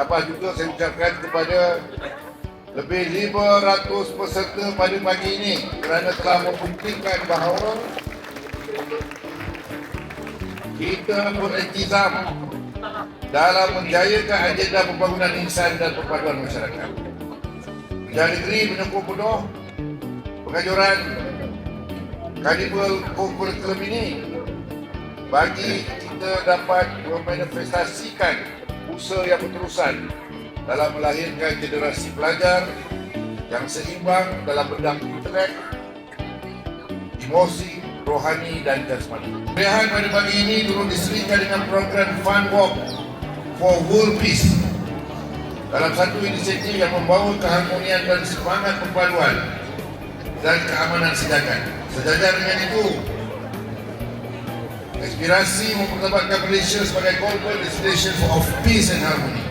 Sabah juga saya ucapkan kepada lebih 500 peserta pada pagi ini kerana telah membuktikan bahawa kita beriltizam dalam menjayakan agenda pembangunan insan dan perpaduan masyarakat. Perdana Negeri menyokong penuh pengajuran Carnival Corporate ini bagi kita dapat memanifestasikan usaha yang berterusan dalam melahirkan generasi pelajar yang seimbang dalam bidang intelek, emosi, rohani dan jasmani. Pilihan pada pagi ini turut diserikan dengan program Fun Walk for World Peace dalam satu inisiatif yang membawa keharmonian dan semangat perpaduan dan keamanan sejagat. Sejajar dengan itu, aspirasi mempertabatkan Malaysia sebagai global destination of peace and harmony.